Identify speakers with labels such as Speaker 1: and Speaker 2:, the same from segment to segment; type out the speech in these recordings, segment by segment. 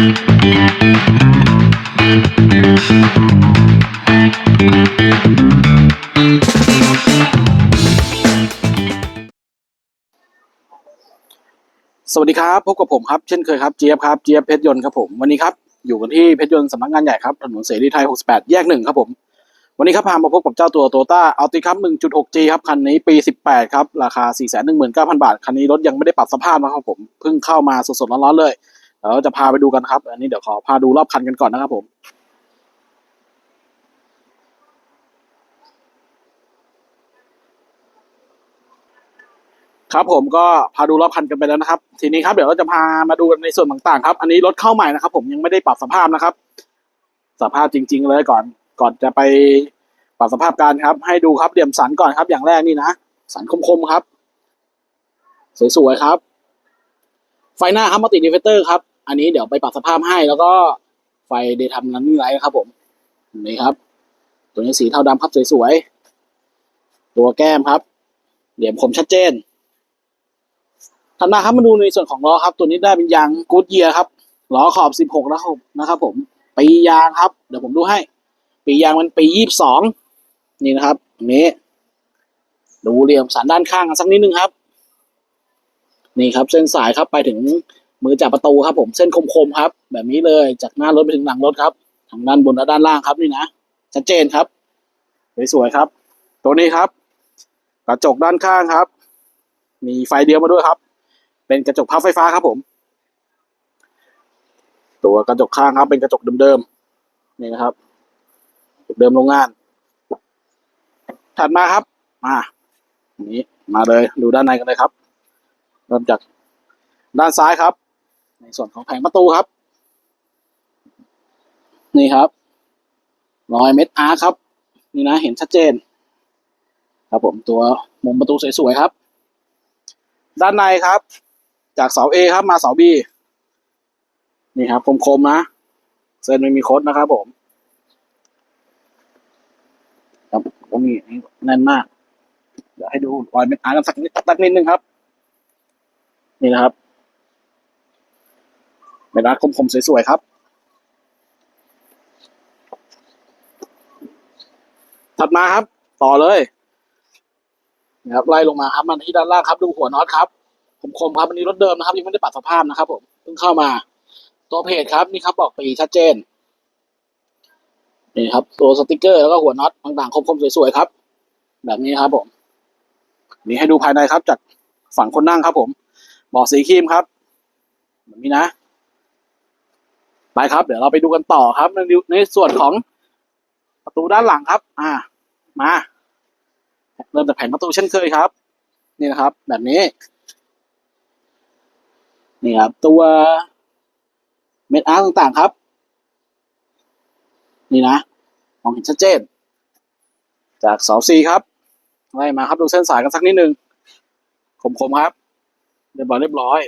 Speaker 1: สวัสดีครับ พบกับผมครับเช่นเคยครับเจี๊ยบครับเจี๊ยบเพชรยนต์ครับผมวันนี้ครับอยู่กันที่เพชรยนต์สำนักงานใหญ่ครับถนนเสรีไทย 68 แยกหนึ่งครับผม วันนี้ครับพามาพบกับเจ้าตัวโตต้าอัลติครับ 1.6G ครับคันนี้ปี 18 ครับ ราคา 419,000 บาท คันนี้รถยังไม่ได้ปรับสภาพนะครับผมเพิ่งเข้ามาสดๆร้อนๆเลย เดี๋ยวจะพาไปดูกันครับ อันนี้เดี๋ยวขอพาดูรอบคันกันก่อนนะครับผมครับผมก็พาดูรอบคันกันไปแล้วนะครับ ทีนี้ครับเดี๋ยวเราจะพามาดูในส่วนต่างๆครับ อันนี้รถเข้าใหม่นะครับ ผมยังไม่ได้ปรับสภาพนะครับ สภาพจริง ๆ เลยก่อน ก่อนจะไปปรับสภาพการครับ ให้ดูครับเหลี่ยมสันก่อนครับ อย่างแรกนี่นะสันคมๆครับ สวยๆครับ ไฟหน้าครับมัลติดีเฟเตอร์ครับ อันนี้เดี๋ยวไปปรับสภาพให้แล้วก็ไฟเดย์ทำนั้นนี่ไรครับผมนี่ครับ ตัวนี้สีเทาดำครับสวยๆตัวแก้มครับเหลี่ยมคมชัดเจนถัดมาครับมาดูในส่วนของล้อครับ ตัวนี้ได้เป็นยางกูดเยียครับล้อขอบ 16แล้วครับนะครับ ผมปียางครับ เดี๋ยวผมดูให้ ปียางมันปี 22 นี่นะครับนนี้ ดูเหลี่ยมสันด้านข้างกันสักนิดนึงครับ นี่ครับเส้นสายครับไปถึงมือจับประตูครับ ผมเส้นคมๆครับ แบบนี้เลยจากหน้ารถไปถึงหลังรถครับทางด้านบนและด้านล่างครับนี่นะชัดเจนครับสวยๆครับ ตัวนี้ครับ กระจกด้านข้างครับ มีไฟเดียวมาด้วยครับ เป็นกระจกพับไฟฟ้าครับผม ตัวกระจกข้างครับ เป็นกระจกเดิมๆนี่นะครับเดิมโรงงาน ถัดมาครับ มานนี้มาเลยดูด้านในกันเลยครับ เริ่มจากด้านซ้ายครับ ในส่วนของแผงประตูครับ นี่ครับ รอยเม็ดอาร์ครับ นี่นะเห็นชัดเจน ครับผมตัวมุมประตูสวยๆครับ ด้านในครับ จากเสา A ครับมาเสา B นี่ครับคมๆนะเส้นไม่มีคดนะครับผมครับตรงนี้แน่นมาก เดี๋ยวให้ดูรอยเม็ดอาร์กันสักนิดสักนิดนึงครับ นี่นะครับเม็ดอาร์คมๆสวยๆครับ ถัดมาครับ ต่อเลยนะครับไล่ลงมาครับมันที่ด้านล่างครับ ดูหัวน็อตครับคมๆครับอันนี้รถเดิมนะครับยังไม่ได้ปรับสภาพนะครับ ผมเพิ่งเข้ามา ตัวเพจครับนี่ครับบอกปีชัดเจนนี่ครับ ตัวสติกเกอร์แล้วก็หัวน็อตต่างๆคมๆสวยๆครับ แบบนี้ครับผมนี่ให้ดูภายในครับจากฝั่งคนนั่งครับผม บอกสีครีมครับแบบนี้นะ ไปครับ เดี๋ยวเราไปดูกันต่อครับ ในในส่วนของประตูด้านหลังครับ อ่า มาเริ่มจากแผงประตูเช่นเคยครับ นี่นะครับ แบบนี้ นี่ครับ ตัวเม็ดอาร์ต่างๆครับ นี่นะมองเห็นชัดเจน จากเสาซีครับไล่มาครับดูเส้นสายกันสักนิดนึงคมๆครับ เรียบร้อยเรียบร้อย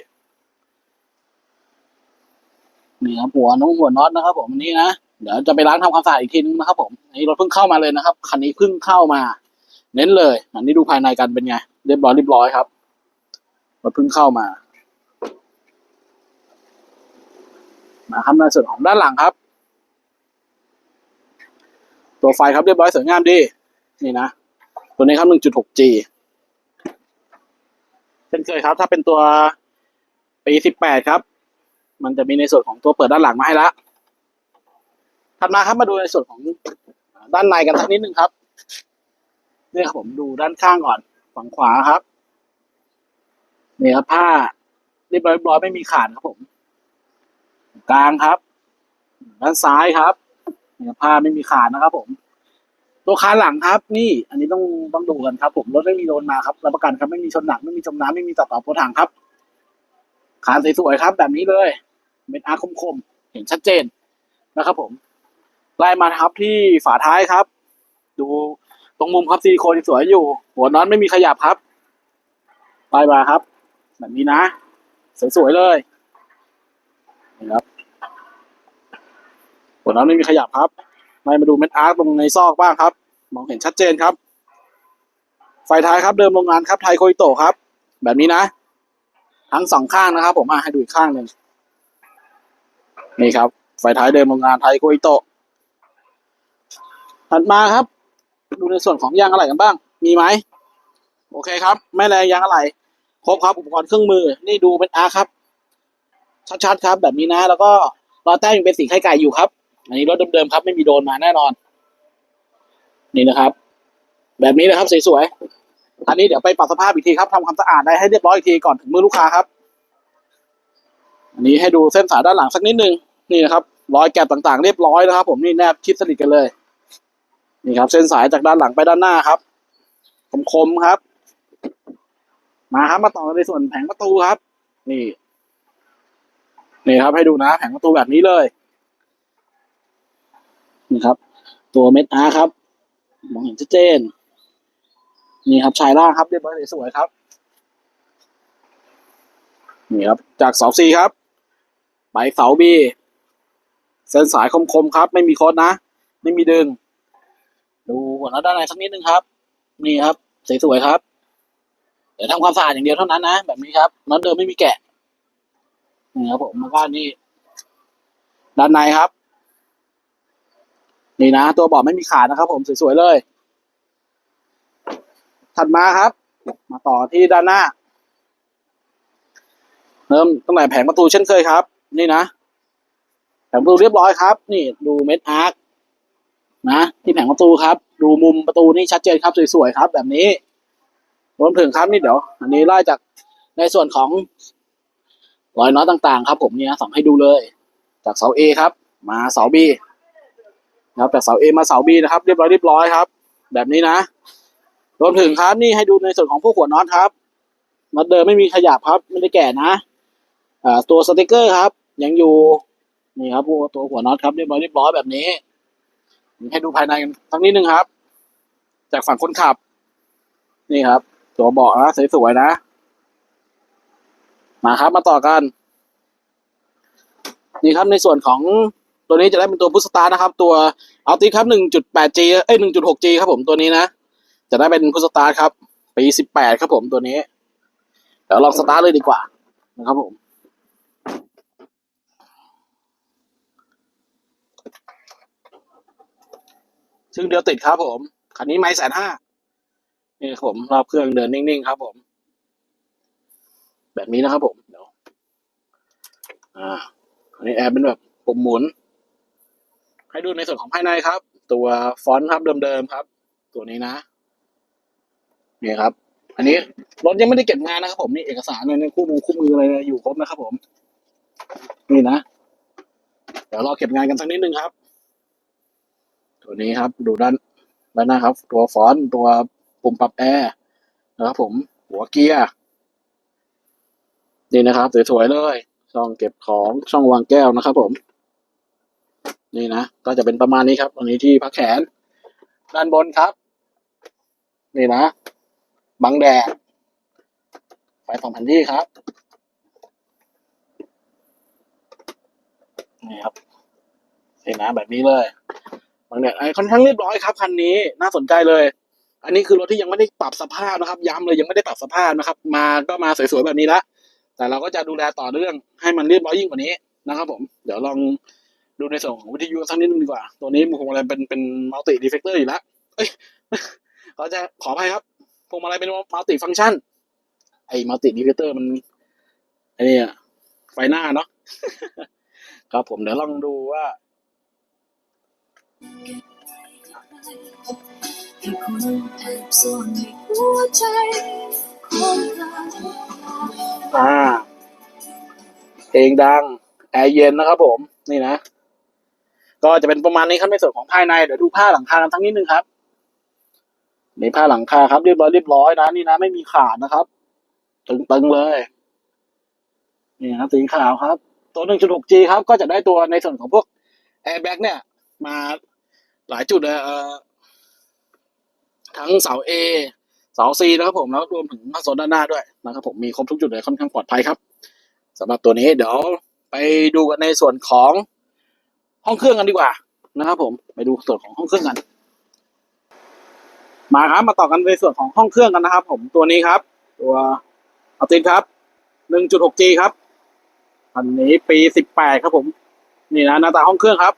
Speaker 1: นี่ครับหัวน้องหัวน็อตนะครับ ผมอันนี้นะเดี๋ยวจะไปล้างทำความสะอาดอีกทีนึงนะครับ ผมอันนี้รถเพิ่งเข้ามาเลยนะครับคันนี้เพิ่งเข้ามา เน้นเลย อันนี้ดูภายในกันเป็นไงเรียบร้อยเรียบร้อยครับรถเพิ่งเข้ามามาครับในส่วนของด้านหลังครับ ตัวไฟครับเรียบร้อยสวยงามดี นี่นะ ตัวนี้ครับ 1.6G ช่นเคยครับ ถ้าเป็นตัวปี18ครับ มันจะมีในส่วนของตัวเปิดด้านหลังมาให้ละถัดมาครับมาดูในส่วนของด้านในกันสักนิดนึงครับนี่ครับผมดูด้านข้างก่อนฝั่งขวาครับนี่ครับผ้าเรียบร้อยบร้อยไม่มีขาดครับผม กลางครับ ด้านซ้ายครับนี่ครับผ้าไม่มีขาดนะครับผม ตัวคานหลังครับ นี่ อันนี้ต้องต้องดูกันครับ ผมรถไม่มีโดนมาครับรับประกันครับไม่มีชนหนักไม่มีจมน้ำไม่มีตัดต่อโพถังครับคานสวยๆครับ แบบนี้เลยเป็นอาร์คมๆเห็นชัดเจนนะครับ ผมไล่มาครับที่ฝาท้ายครับ ดูตรงมุมครับซิลิโคนสวยอยู่ หัวน็อตไม่มีขยับครับไล่มาครับ แบบนี้นะ สวยๆเลยนี่ครับหัวน็อตไม่มีขยับครับ ไล่มาดูเม็ดอาร์ตรงในซอกบ้างครับ มองเห็นชัดเจนครับ ไฟท้ายครับเดิมโรงงานครับไทยโคอิโตะครับ แบบนี้นะ ทั้งสองข้างนะครับ ผมอะให้ดูอีกข้างหนึ่งนี่ครับ ไฟท้ายเดิมโรงงานไทยโกอิโตะถัดมาครับ ดูในส่วนของยางอะไรกันบ้าง มีไหมโอเคครับ ไม่แรงยางอะไรครบครับอุปกรณ์เครื่องมือ นี่ดูเป็นอาร์ครับ ชัดๆครับ แบบนี้นะ แล้วก็รอแต้มยังเป็นสีไข่ไก่อยู่ครับ อันนี้รถเดิมๆครับไม่มีโดนมาแน่นอน นี่นะครับ แบบนี้นะครับสวยๆอันนี้เดี๋ยวไปปรับสภาพอีกทีครับทำความสะอาดได้ให้เรียบร้อยอีกทีก่อนถึงมือลูกค้าครับ อันนี้ให้ดูเส้นสายด้านหลังสักนิดนึงนี่นะครับรอยแกะต่างๆ เรียบร้อยนะครับ ผมนี่แนบชิดสนิทกันเลย นี่ครับ เส้นสายจากด้านหลังไปด้านหน้าครับคมๆครับ มาครับมาต่อในส่วนแผงประตูครับ นี่ นี่ครับให้ดูนะ แผงประตูแบบนี้เลย นี่ครับ ตัวเม็ดอาร์ครับ มองเห็นชัดเจน นี่ครับชายล่างครับเรียบร้อยสวยครับ นี่ครับ จากเสาซีครับ ไปเสาบีเส้นสายคมๆครับ ไม่มีโคดนะ ไม่มีดึง ดูหัวน็อตด้านในสักนิดนึงครับ นี่ครับสวยๆครับเดี๋ยวทำความสะอาดอย่างเดียวเท่านั้นนะ แบบนี้ครับน็อตเดิมไม่มีแกะนี่ครับผมมาก็นี่ด้านในครับ นี่นะ ตัวเบาะไม่มีขาดนะครับ ผมสวยๆเลย ถัดมาครับ มาต่อที่ด้านหน้า เริ่มตั้งแต่แผงประตูเช่นเคยครับ นี่นะแผงประตูเรียบร้อยครับ นี่ดูเม็ดอาร์คนะที่แผงประตูครับ ดูมุมประตูนี่ชัดเจนครับสวยๆครับ แบบนี้รวมถึงครับนี่เดี๋ยว อันนี้ไล่จากในส่วนของรอยน็อตต่างๆ ครับ ผมเนี่ยส่องให้ดูเลย จากเสา A ครับ มาเสา B นะครับจากเสา A มาเสา B นะครับเรียบร้อยเรียบร้อยครับ แบบนี้นะรวมถึงครับนี่ให้ดูในส่วนของพวกหัวน็อตครับน็อตเดิมไม่มีขยับครับไม่ได้แก่นะอ่าตัวสติกเกอร์ครับ ยังอยู่นี่ครับพวกตัวหัวน็อตครับเรียบร้อยเรียบร้อยแบบนี้ ให้ดูภายในกันสักนิดนึงครับ จากฝั่งคนขับ นี่ครับ ตัวเบาะนะสวยๆนะ มาครับมาต่อกัน นี่ครับในส่วนของ ตัวนี้จะได้เป็นตัวพุทสตาร์นะครับ ตัวเอาติครับ 1.8G เอ้ย 1.6G ครับผมตัวนี้นะ จะได้เป็นพุทสตาร์ครับ ปี 18 ครับผมตัวนี้ เดี๋ยวลองสตาร์เลยดีกว่านะครับผมซึ่งเดียวติดครับผมคันนี้ไม่แสนห้านี่ครับผมรอบเครื่องเดินนิ่งๆครับผม แบบนี้นะครับผมเดี๋ยวอ่าอันนี้แอร์เป็นแบบปุ่มหมุน ให้ดูในส่วนของภายในครับ ตัวฟอนต์ครับเดิมๆครับ ตัวนี้นะนี่ครับ อันนี้รถยังไม่ได้เก็บงานนะครับ ผมนี่เอกสารในคู่มือคู่มืออะไรอยู่ครบนะครับ ผม นี่นะเดี๋ยวรอเก็บงานกันสักนิดนึงครับ ตัวนี้ครับ ดูด้านด้านหน้าครับ ตัวฟอนต์ตัวปุ่มปรับแอร์นะครับ ผม หัวเกียร์นี่นะครับสวยๆเลยช่องเก็บของช่องวางแก้วนะครับ ผม นี่นะก็จะเป็นประมาณนี้ครับ ตรงนี้ที่พักแขน ด้านบนครับ นี่นะบังแดดไฟสองพันที่ครับนี่ครับนี่นะแบบนี้เลยบังแดดไอ้ค่อนข้างเรียบร้อยครับคันนี้น่าสนใจเลย อันนี้คือรถที่ยังไม่ได้ปรับสภาพนะครับ ย้ำเลยยังไม่ได้ปรับสภาพนะครับ มาก็มาสวยๆแบบนี้ละแต่เราก็จะดูแลต่อเรื่องให้มันเรียบร้อยยิ่งกว่านี้นะครับ ผม เดี๋ยวลอง ดูในส่วนของวิทยุสักนิดนึงดีกว่า ตัวนี้มันคงอะไรเป็นเป็นมัลติดีเฟกเตอร์อยู่แล้วเอ้ยเขาจะขออภัยครับพวงมาลัยเป็นมัลติฟังก์ชันไอ้มัลติดีเฟกเตอร์มันไอ้นี่อะไฟหน้าเนาะครับผมเดี๋ยวลองดูว่า
Speaker 2: แค่คนแอบซ่อนในหัวใจของเรา
Speaker 1: อ่าเพลงดัง แอร์เย็นนะครับผม นี่นะ ก็จะเป็นประมาณนี้ครับในส่วนของภายในเดี๋ยวดูผ้าหลังคากันทั้งนิดนึงครับนี่ผ้าหลังคาครับเรียบร้อยเรียบร้อยนะนี่นะไม่มีขาดนะครับ ตึงๆเลยนี่ครับสีขาวครับ ตัว 1.6G ครับ ก็จะได้ตัวในส่วนของพวกแอร์แบ็กเนี่ย มาหลายจุดเลยเออทั้งเสา A เสา C นะครับผมแล้วรวมถึงคอโซลด้านหน้าด้วยนะครับผมมีครบทุกจุดเลยค่อนข้างปลอดภัยครับสำหรับตัวนี้เดี๋ยวไปดูกันในส่วนของ ห้องเครื่องกันดีกว่านะครับ ผมไปดูส่วนของห้องเครื่องกัน มาครับมาต่อกันในส่วนของห้องเครื่องกันนะครับ ผมตัวนี้ครับ ตัวเอาตินครับ 1.6G ครับ อันนี้ปี 18 ครับผม นี่นะหน้าตาห้องเครื่องครับ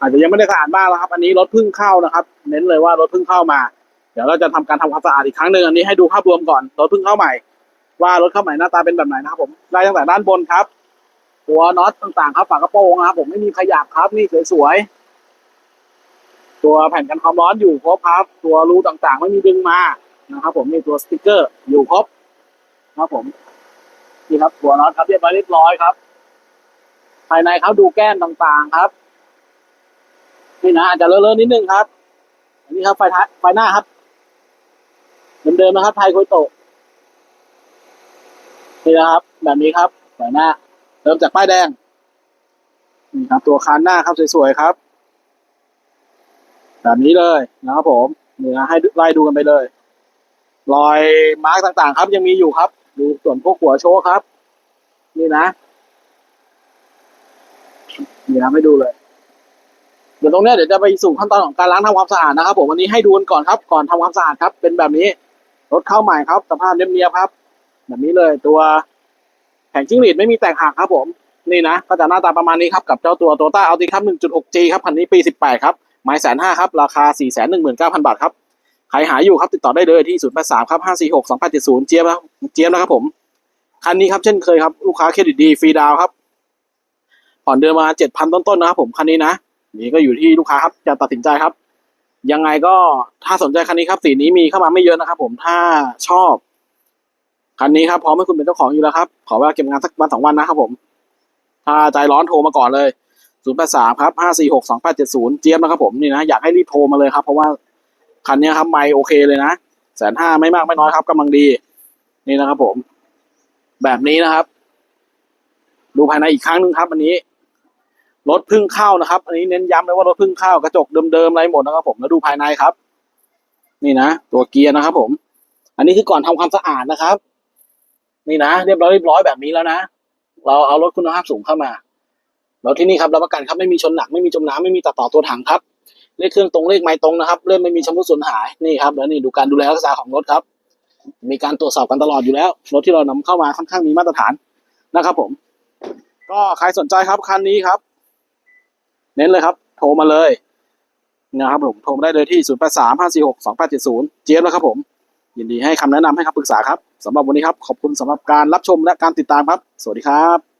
Speaker 1: อาจจะยังไม่ได้สะอาดมากแล้วครับ อันนี้รถเพิ่งเข้านะครับ เน้นเลยว่ารถเพิ่งเข้ามา เดี๋ยวเราจะทำการทำความสะอาดอีกครั้งหนึ่งอันนี้ให้ดูภาพรวมก่อนรถเพิ่งเข้าใหม่ ว่ารถเข้าใหม่หน้าตาเป็นแบบไหนนะครับผมไล่ตั้งแต่ด้านบนครับ ตัวน็อตต่างๆ ครับฝากระโปรงนะครับผมไม่มีขยับครับ นี่สวยๆตัวแผ่นกันความร้อนอยู่ครบครับ ตัวรูต่างๆ ไม่มีดึงมานะครับผมมีตัวสติกเกอร์อยู่ครบนะครับผมนี่ครับตัวน็อตครับเรียบร้อยเรียบร้อยครับ ภายในเขาดูแก้มต่างๆครับนี่นะอาจจะเลอะๆนิดนึงครับ อันนี้ครับไฟท้ายไฟหน้าครับเดิมๆนะครับไทยโคยโตนี่นะครับ แบบนี้ครับไฟหน้า เริ่มจากป้ายแดง นี่ครับ ตัวคานหน้าครับสวยๆครับแบบนี้เลยนะครับผมเนี่นะให้ไล่ดูกันไปเลย รอยมาร์กต่างๆ ครับยังมีอยู่ครับ ดูส่วนพวกหัวโชว์ครับ นี่นะนี่นะให้ดูเลย เดี๋ยวตรงนี้เดี๋ยวจะไปสู่ขั้นตอนของการล้างทำความสะอาดนะครับ ผมวันนี้ให้ดูกันก่อนครับ ก่อนทำความสะอาดครับ เป็นแบบนี้รถเข้าใหม่ครับ สภาพเนียบๆครับ แบบนี้เลยตัว แผงจิ้งหรีดไม่มีแตกหักครับผม นี่นะก็จะหน้าตาประมาณนี้ครับกับเจ้าตัวโตต้าอัลติครับ 1.6G ครับคันนี้ปี 18 ครับไม้แสนห้าครับ ราคา 419,000 บาทครับใครหาอยู่ครับติดต่อได้เลยที่ 083 ครับ 546 2870 เจี๊ยบนะเจี๊ยบนะครับผม คันนี้ครับเช่นเคยครับลูกค้าเครดิตดีฟรีดาวครับผ่อนเดือนมา 7,000 ต้นๆนะครับผมคันนี้นะ นี่ก็อยู่ที่ลูกค้าครับจะตัดสินใจครับ ยังไงก็ถ้าสนใจคันนี้ครับสีนี้มีเข้ามาไม่เยอะนะครับผมถ้าชอบ คันนี้ครับพร้อมให้คุณเป็นเจ้าของอยู่แล้วครับ ขอเวลาเก็บงานสักวันสองวันนะครับผม ถ้าใจร้อนโทรมาก่อนเลย0 8 3ครับ5 4 6 2 8 7 0เจี๊ยบนะครับผมนี่นะอยากให้รีบโทรมาเลยครับ เพราะว่าคันนี้ครับไม่โอเคเลยนะแสนห้าไม่มากไม่น้อยครับกำลังดี นี่นะครับผม แบบนี้นะครับ ดูภายในอีกครั้งหนึ่งครับ อันนี้รถพึ่งเข้านะครับ อันนี้เน้นย้ำเลยว่ารถพึ่งเข้ากระจกเดิมๆอะไรหมดนะครับ ผมแล้วดูภายในครับ นี่นะตัวเกียร์นะครับ ผม อันนี้คือก่อนทำความสะอาดนะครับ นี่นะเรียบร้อยเรียบร้อยแบบนี้แล้วนะ เราเอารถคุณภาพสูงเข้ามา แล้วที่นี่ครับรับประกันครับไม่มีชนหนักไม่มีจมน้ำไม่มีตัดต่อตัวถังครับเลขเครื่องตรงเลขไม้ตรงนะครับเริ่มไม่มีชำรุดสูญหายนี่ครับแล้วนี่ดูการดูแลรักษาของรถครับ มีการตรวจสอบกันตลอดอยู่แล้วรถที่เรานำเข้ามาค่อนข้างมีมาตรฐานนะครับ ผม ก็ใครสนใจครับคันนี้ครับ เน้นเลยครับ โทรมาเลยนะครับผมโทรมาได้เลยที่ 0 8 3 5 4 6 2 8 7 0 เจี๊ยบแล้วครับผม ยินดีให้คำแนะนำให้คำปรึกษาครับสำหรับวันนี้ครับขอบคุณสำหรับการรับชมและการติดตามครับ สวัสดีครับ